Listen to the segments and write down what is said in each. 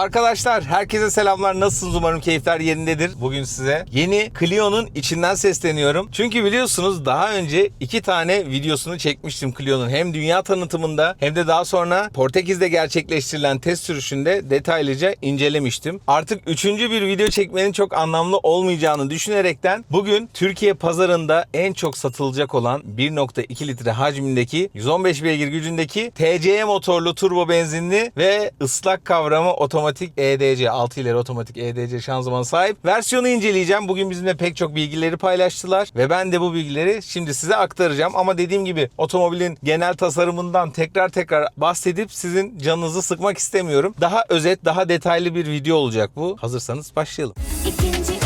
Arkadaşlar herkese selamlar. Nasılsınız? Umarım keyifler yerindedir. Bugün size yeni Clio'nun içinden sesleniyorum. Çünkü biliyorsunuz daha önce iki tane videosunu çekmiştim Clio'nun. Hem dünya tanıtımında hem de daha sonra Portekiz'de gerçekleştirilen test sürüşünde detaylıca incelemiştim. Artık üçüncü bir video çekmenin çok anlamlı olmayacağını düşünerekten bugün Türkiye pazarında en çok satılacak olan 1.2 litre hacmindeki 115 beygir gücündeki TCE motorlu turbo benzinli ve ıslak kavramı otomatik EDC 6 ileri otomatik EDC şanzıman sahip versiyonu inceleyeceğim. Bugün bizimle pek çok bilgileri paylaştılar ve ben de bu bilgileri şimdi size aktaracağım. Ama dediğim gibi otomobilin genel tasarımından tekrar tekrar bahsedip sizin canınızı sıkmak istemiyorum. Daha özet, daha detaylı bir video olacak bu. Hazırsanız başlayalım. İkinci.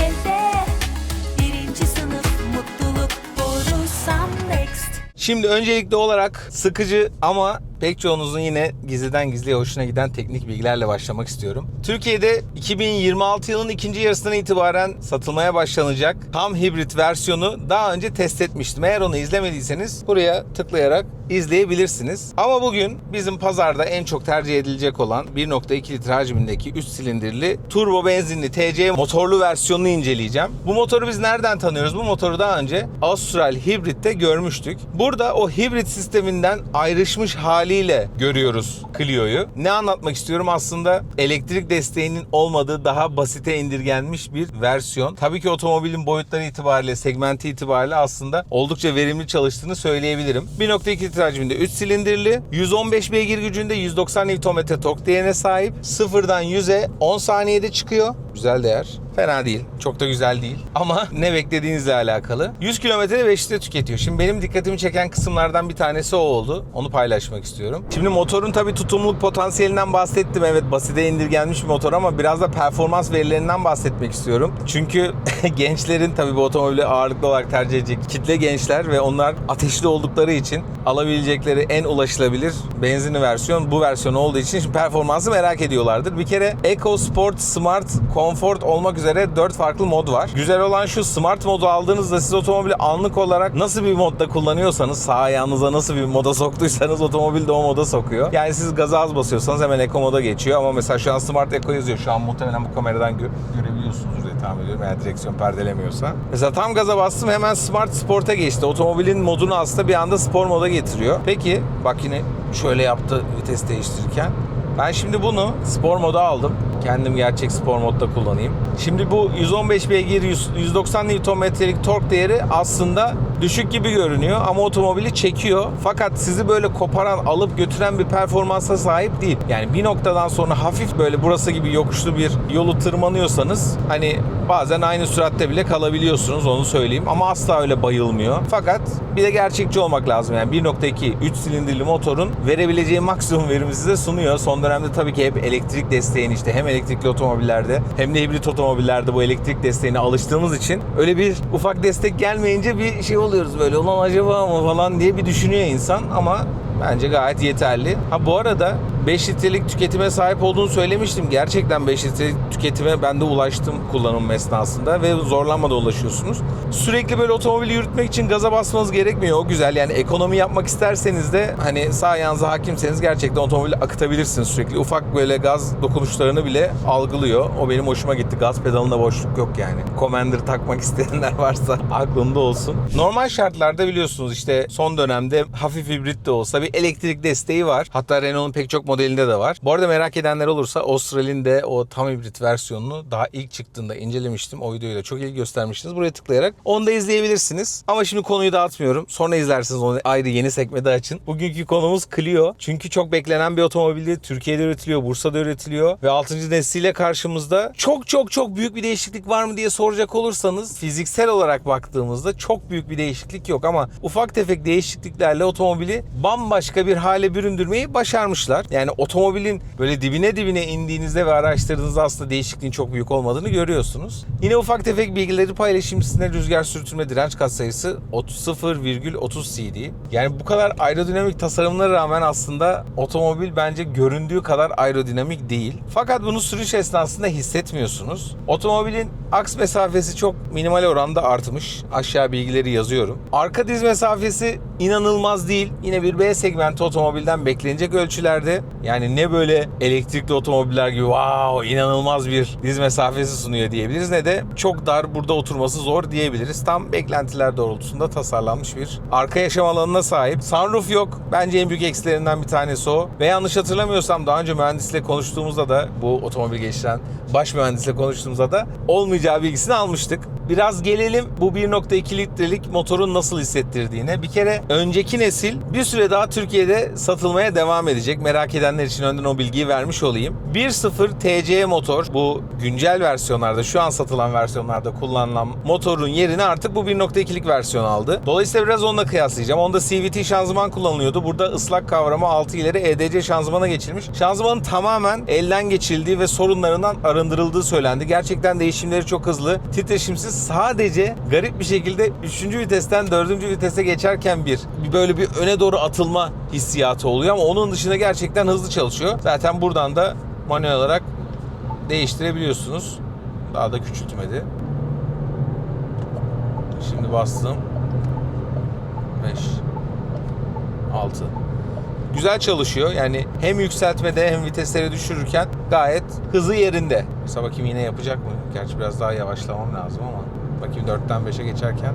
Şimdi öncelikli olarak sıkıcı ama pek çoğunuzun yine gizliden gizliye hoşuna giden teknik bilgilerle başlamak istiyorum. Türkiye'de 2026 yılının ikinci yarısından itibaren satılmaya başlanacak tam hibrit versiyonu daha önce test etmiştim. Eğer onu izlemediyseniz buraya tıklayarak izleyebilirsiniz. Ama bugün bizim pazarda en çok tercih edilecek olan 1.2 litre hacmindeki 3 silindirli turbo benzinli TC motorlu versiyonunu inceleyeceğim. Bu motoru biz nereden tanıyoruz? Bu motoru daha önce Austral Hybrid'de görmüştük. Burada o hibrit sisteminden ayrışmış haliyle görüyoruz Clio'yu. Ne anlatmak istiyorum? Aslında elektrik desteğinin olmadığı daha basite indirgenmiş bir versiyon. Tabii ki otomobilin boyutları itibariyle, segmenti itibariyle aslında oldukça verimli çalıştığını söyleyebilirim. 1.2 litre hacminde 3 silindirli, 115 beygir gücünde 190 Nm tork değerine sahip. Sıfırdan 100'e 10 saniyede çıkıyor. Güzel değer. Fena değil. Çok da güzel değil. Ama ne beklediğinizle alakalı. 100 kilometrede 5 litre tüketiyor. Şimdi benim dikkatimi çeken kısımlardan bir tanesi o oldu. Onu paylaşmak istiyorum. Şimdi motorun tabii tutumluluk potansiyelinden bahsettim. Evet basite indirgenmiş bir motor ama biraz da performans verilerinden bahsetmek istiyorum. Çünkü gençlerin tabii bu otomobili ağırlıklı olarak tercih edecek kitle gençler ve onlar ateşli oldukları için alabilecekleri en ulaşılabilir benzinli versiyon bu versiyon olduğu için şimdi performansı merak ediyorlardır. Bir kere Eco Sport, Smart, Comfort olmak üzere 4 farklı mod var. Güzel olan şu Smart modu aldığınızda siz otomobili anlık olarak nasıl bir modda kullanıyorsanız sağ ayağınıza nasıl bir moda soktuysanız otomobil de o moda sokuyor. Yani siz gaza az basıyorsanız hemen Eco moda geçiyor ama mesela şu an Smart Eco yazıyor. Şu an muhtemelen bu kameradan gö- görebiliyorsunuzdur diye tahmin ediyorum eğer direksiyon perdelemiyorsa. Mesela tam gaza bastım hemen Smart Sport'a geçti. Otomobilin modunu aslında bir anda spor moda getiriyor. Peki bak yine şöyle yaptı vites değiştirirken. Ben şimdi bunu spor moda aldım. Kendim gerçek spor modda kullanayım. Şimdi bu 115 beygir 100 190 Nm'lik tork değeri aslında düşük gibi görünüyor ama otomobili çekiyor. Fakat sizi böyle koparan, alıp götüren bir performansa sahip değil. Yani bir noktadan sonra hafif böyle burası gibi yokuşlu bir yolu tırmanıyorsanız hani bazen aynı süratte bile kalabiliyorsunuz onu söyleyeyim. Ama asla öyle bayılmıyor. Fakat bir de gerçekçi olmak lazım. Yani 1.2 3 silindirli motorun verebileceği maksimum verimi size sunuyor. Son dönemde tabii ki hep elektrik desteğini işte hem elektrikli otomobillerde hem de hibrit otomobillerde bu elektrik desteğine alıştığımız için öyle bir ufak destek gelmeyince bir şey oluyoruz böyle ulan acaba mı falan diye bir düşünüyor insan ama Bence gayet yeterli. Ha bu arada 5 litrelik tüketime sahip olduğunu söylemiştim. Gerçekten 5 litrelik tüketime ben de ulaştım kullanım esnasında ve zorlanmadan ulaşıyorsunuz. Sürekli böyle otomobili yürütmek için gaza basmanız gerekmiyor. O güzel yani ekonomi yapmak isterseniz de hani sağ ayağınıza hakimseniz gerçekten otomobili akıtabilirsiniz sürekli. Ufak böyle gaz dokunuşlarını bile algılıyor. O benim hoşuma gitti. Gaz pedalında boşluk yok yani. Commander takmak isteyenler varsa aklında olsun. Normal şartlarda biliyorsunuz işte son dönemde hafif hibrit de olsa bir elektrik desteği var. Hatta Renault'un pek çok modelinde de var. Bu arada merak edenler olursa Austral'in de o tam hibrit versiyonunu daha ilk çıktığında incelemiştim. O videoyu da çok ilgi göstermiştiniz. Buraya tıklayarak onu da izleyebilirsiniz. Ama şimdi konuyu dağıtmıyorum. Sonra izlersiniz onu ayrı yeni sekmede açın. Bugünkü konumuz Clio. Çünkü çok beklenen bir otomobildi. Türkiye'de üretiliyor, Bursa'da üretiliyor ve 6. nesliyle karşımızda. Çok çok çok büyük bir değişiklik var mı diye soracak olursanız fiziksel olarak baktığımızda çok büyük bir değişiklik yok ama ufak tefek değişikliklerle otomobili bambaşka bir hale büründürmeyi başarmışlar. Yani otomobilin böyle dibine dibine indiğinizde ve araştırdığınızda aslında değişikliğin çok büyük olmadığını görüyorsunuz. Yine ufak tefek bilgileri paylaşayım sizinle rüzgar sürtünme direnç katsayısı 0,30 CD. Yani bu kadar aerodinamik tasarımlara rağmen aslında otomobil bence göründüğü kadar aerodinamik değil. Fakat bunu sürüş esnasında hissetmiyorsunuz. Otomobilin aks mesafesi çok minimal oranda artmış. Aşağı bilgileri yazıyorum. Arka diz mesafesi inanılmaz değil. Yine bir B segmenti otomobilden beklenecek ölçülerde. Yani ne böyle elektrikli otomobiller gibi wow inanılmaz bir diz mesafesi sunuyor diyebiliriz ne de çok dar burada oturması zor diyebiliriz. Tam beklentiler doğrultusunda tasarlanmış bir arka yaşam alanına sahip. Sunroof yok. Bence en büyük eksilerinden bir tanesi o. Ve yanlış hatırlamıyorsam daha önce mühendisle konuştuğumuzda da bu otomobil geçiren baş mühendisle konuştuğumuzda da olmayacağı bilgisini almıştık. Biraz gelelim bu 1.2 litrelik motorun nasıl hissettirdiğine. Bir kere önceki nesil bir süre daha Türkiye'de satılmaya devam edecek. Merak edenler için önden o bilgiyi vermiş olayım. 1.0 TC motor bu güncel versiyonlarda şu an satılan versiyonlarda kullanılan motorun yerini artık bu 1.2'lik versiyon aldı. Dolayısıyla biraz onunla kıyaslayacağım. Onda CVT şanzıman kullanılıyordu. Burada ıslak kavrama 6 ileri EDC şanzımana geçilmiş. Şanzımanın tamamen elden geçildiği ve sorunlarından arındırıldığı söylendi. Gerçekten değişimleri çok hızlı. Titreşimsiz sadece garip bir şekilde 3. vitesten 4. vitese geçerken bir, böyle bir öne doğru atılma hissiyatı oluyor ama onun dışında gerçekten hızlı çalışıyor. Zaten buradan da manuel olarak değiştirebiliyorsunuz. Daha da küçültmedi. Şimdi bastım. 5 6 Güzel çalışıyor. Yani hem yükseltmede hem vitesleri düşürürken gayet hızı yerinde. Mesela bakayım yine yapacak mı? Gerçi biraz daha yavaşlamam lazım ama. Bakayım 4'ten 5'e geçerken.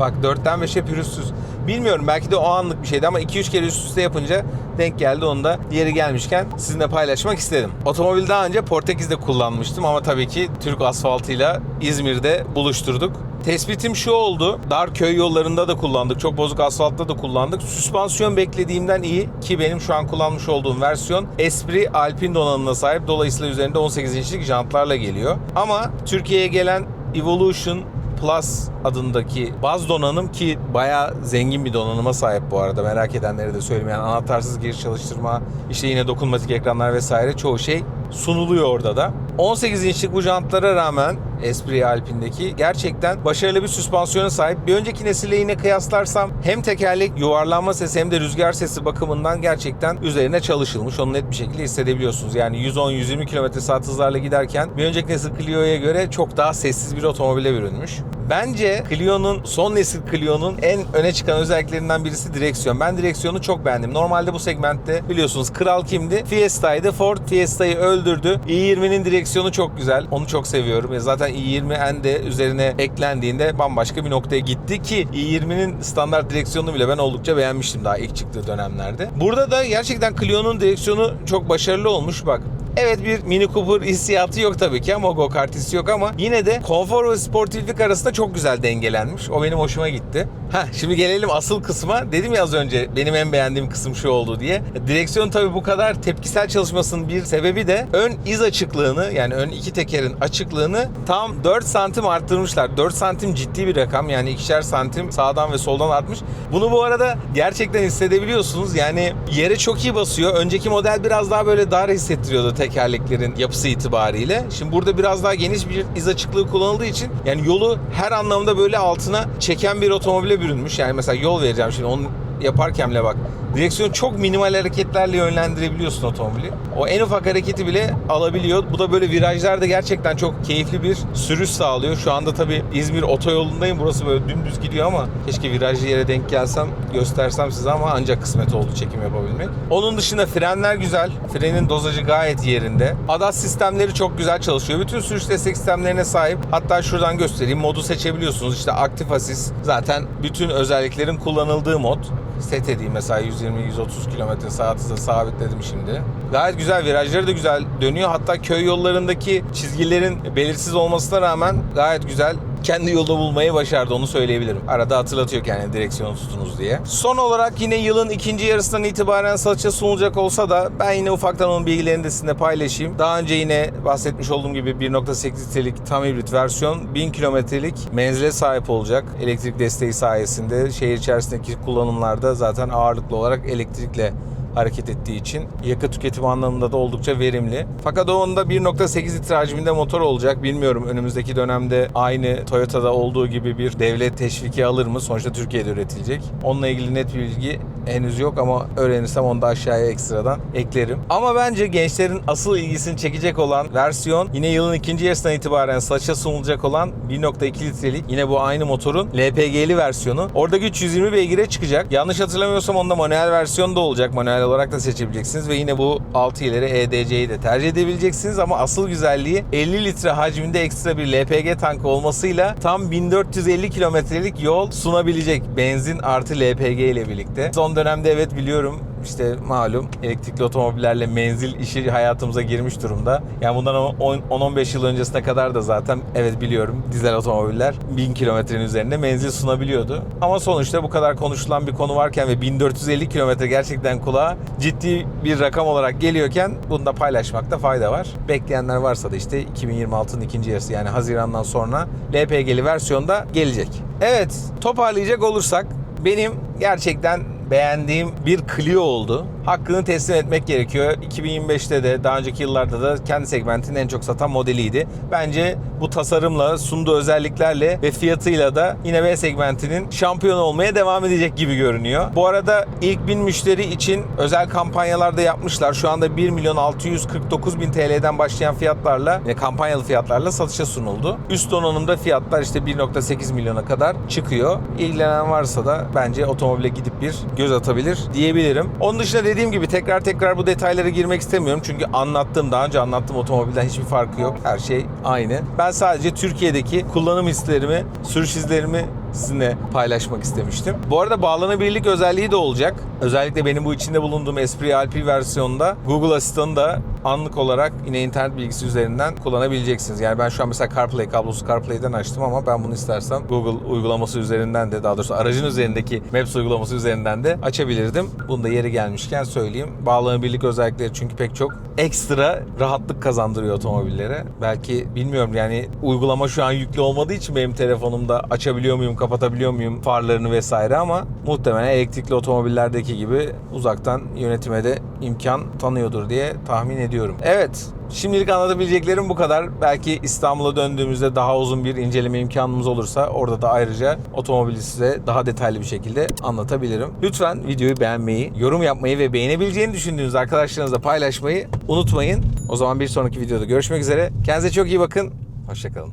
Bak 4'ten 5'e pürüzsüz. Bilmiyorum belki de o anlık bir şeydi ama 2-3 kere üst üste yapınca denk geldi. Onu da yeri gelmişken sizinle paylaşmak istedim. Otomobil daha önce Portekiz'de kullanmıştım ama tabii ki Türk asfaltıyla İzmir'de buluşturduk. Tespitim şu oldu. Dar köy yollarında da kullandık. Çok bozuk asfaltta da kullandık. Süspansiyon beklediğimden iyi ki benim şu an kullanmış olduğum versiyon Esprit Alpine donanımına sahip. Dolayısıyla üzerinde 18 inçlik jantlarla geliyor. Ama Türkiye'ye gelen Evolution Plus adındaki baz donanım ki bayağı zengin bir donanıma sahip bu arada merak edenlere de söyleyeyim. Yani anahtarsız giriş çalıştırma, işte yine dokunmatik ekranlar vesaire çoğu şey sunuluyor orada da. 18 inçlik bu jantlara rağmen Esprit Alpine'deki gerçekten başarılı bir süspansiyona sahip. Bir önceki nesille yine kıyaslarsam hem tekerlek yuvarlanma sesi hem de rüzgar sesi bakımından gerçekten üzerine çalışılmış. Onu net bir şekilde hissedebiliyorsunuz. Yani 110-120 km saat hızlarla giderken bir önceki nesil Clio'ya göre çok daha sessiz bir otomobile bürünmüş. Bence Clio'nun son nesil Clio'nun en öne çıkan özelliklerinden birisi direksiyon. Ben direksiyonu çok beğendim. Normalde bu segmentte biliyorsunuz kral kimdi? Fiesta'ydı. Ford Fiesta'yı öldürdü. i20'nin direksiyonu çok güzel. Onu çok seviyorum. E zaten i20N de üzerine eklendiğinde bambaşka bir noktaya gitti ki i20'nin standart direksiyonunu bile ben oldukça beğenmiştim daha ilk çıktığı dönemlerde. Burada da gerçekten Clio'nun direksiyonu çok başarılı olmuş. Bak Evet bir Mini Cooper hissiyatı yok tabii ki ama go kart hissi yok ama yine de konfor ve sportiflik arasında çok güzel dengelenmiş. O benim hoşuma gitti. Ha şimdi gelelim asıl kısma. Dedim ya az önce benim en beğendiğim kısım şu oldu diye. Direksiyon tabii bu kadar tepkisel çalışmasının bir sebebi de ön iz açıklığını yani ön iki tekerin açıklığını tam 4 santim arttırmışlar. 4 santim ciddi bir rakam yani ikişer santim sağdan ve soldan artmış. Bunu bu arada gerçekten hissedebiliyorsunuz. Yani yere çok iyi basıyor. Önceki model biraz daha böyle dar hissettiriyordu tekerleklerin yapısı itibariyle. Şimdi burada biraz daha geniş bir iz açıklığı kullanıldığı için yani yolu her anlamda böyle altına çeken bir otomobile bürünmüş. Yani mesela yol vereceğim şimdi onu yaparken bile bak. Direksiyonu çok minimal hareketlerle yönlendirebiliyorsun otomobili. O en ufak hareketi bile alabiliyor. Bu da böyle virajlarda gerçekten çok keyifli bir sürüş sağlıyor. Şu anda tabii İzmir otoyolundayım. Burası böyle dümdüz gidiyor ama keşke virajlı yere denk gelsem göstersem size ama ancak kısmet oldu çekim yapabilmek. Onun dışında frenler güzel. Frenin dozajı gayet yerinde. ADAS sistemleri çok güzel çalışıyor. Bütün sürüş destek sistemlerine sahip. Hatta şuradan göstereyim. Modu seçebiliyorsunuz. İşte aktif asis zaten bütün özelliklerin kullanıldığı mod. Set edeyim mesela 120-130 km saat hızla sabitledim şimdi. Gayet güzel virajları da güzel dönüyor. Hatta köy yollarındaki çizgilerin belirsiz olmasına rağmen gayet güzel kendi yolda bulmayı başardı onu söyleyebilirim. Arada hatırlatıyor kendini direksiyonu tutunuz diye. Son olarak yine yılın ikinci yarısından itibaren satışa sunulacak olsa da ben yine ufaktan onun bilgilerini de sizinle paylaşayım. Daha önce yine bahsetmiş olduğum gibi 1.8 litrelik tam hibrit versiyon 1000 kilometrelik menzile sahip olacak. Elektrik desteği sayesinde şehir içerisindeki kullanımlarda zaten ağırlıklı olarak elektrikle hareket ettiği için yakıt tüketimi anlamında da oldukça verimli. Fakat onda 1.8 litre hacminde motor olacak. Bilmiyorum önümüzdeki dönemde aynı Toyota'da olduğu gibi bir devlet teşviki alır mı? Sonuçta Türkiye'de üretilecek. Onunla ilgili net bilgi henüz yok ama öğrenirsem onu da aşağıya ekstradan eklerim. Ama bence gençlerin asıl ilgisini çekecek olan versiyon yine yılın ikinci yarısından itibaren satışa sunulacak olan 1.2 litrelik yine bu aynı motorun LPG'li versiyonu. Orada güç 120 beygire çıkacak. Yanlış hatırlamıyorsam onda manuel versiyon da olacak. Manuel olarak da seçebileceksiniz ve yine bu 6 ileri EDC'yi de tercih edebileceksiniz ama asıl güzelliği 50 litre hacminde ekstra bir LPG tankı olmasıyla tam 1450 kilometrelik yol sunabilecek benzin artı LPG ile birlikte. Son dönemde evet biliyorum işte malum elektrikli otomobillerle menzil işi hayatımıza girmiş durumda. Yani bundan 10-15 yıl öncesine kadar da zaten evet biliyorum dizel otomobiller 1000 kilometrenin üzerinde menzil sunabiliyordu. Ama sonuçta bu kadar konuşulan bir konu varken ve 1450 kilometre gerçekten kulağa ciddi bir rakam olarak geliyorken bunu da paylaşmakta fayda var. Bekleyenler varsa da işte 2026'nın ikinci yarısı yani Haziran'dan sonra LPG'li versiyonda gelecek. Evet toparlayacak olursak benim gerçekten beğendiğim bir Clio oldu. Hakkını teslim etmek gerekiyor. 2025'te de daha önceki yıllarda da kendi segmentinin en çok satan modeliydi. Bence bu tasarımla, sunduğu özelliklerle ve fiyatıyla da yine B segmentinin şampiyon olmaya devam edecek gibi görünüyor. Bu arada ilk bin müşteri için özel kampanyalar da yapmışlar. Şu anda 1 milyon 649 bin TL'den başlayan fiyatlarla, yine kampanyalı fiyatlarla satışa sunuldu. Üst donanımda fiyatlar işte 1.8 milyona kadar çıkıyor. İlgilenen varsa da bence otomobile gidip bir göz atabilir diyebilirim. Onun dışında dediğim gibi tekrar tekrar bu detaylara girmek istemiyorum. Çünkü anlattığım, daha önce anlattığım otomobilden hiçbir farkı yok. Her şey aynı. Ben sadece Türkiye'deki kullanım hislerimi, sürüş izlerimi sizinle paylaşmak istemiştim. Bu arada bağlanabilirlik özelliği de olacak. Özellikle benim bu içinde bulunduğum Esprit Alpi versiyonunda Google Asistan'ı da anlık olarak yine internet bilgisi üzerinden kullanabileceksiniz. Yani ben şu an mesela CarPlay kablosu CarPlay'den açtım ama ben bunu istersem Google uygulaması üzerinden de daha doğrusu aracın üzerindeki Maps uygulaması üzerinden de açabilirdim. Bunu da yeri gelmişken söyleyeyim. Bağlanabilirlik özellikleri çünkü pek çok ekstra rahatlık kazandırıyor otomobillere. Belki bilmiyorum yani uygulama şu an yüklü olmadığı için benim telefonumda açabiliyor muyum, kapatabiliyor muyum farlarını vesaire ama muhtemelen elektrikli otomobillerdeki gibi uzaktan yönetime de imkan tanıyordur diye tahmin ediyorum. Evet, Şimdilik anlatabileceklerim bu kadar. Belki İstanbul'a döndüğümüzde daha uzun bir inceleme imkanımız olursa orada da ayrıca otomobili size daha detaylı bir şekilde anlatabilirim. Lütfen videoyu beğenmeyi, yorum yapmayı ve beğenebileceğini düşündüğünüz arkadaşlarınızla paylaşmayı unutmayın. O zaman bir sonraki videoda görüşmek üzere. Kendinize çok iyi bakın. Hoşçakalın.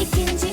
İkinci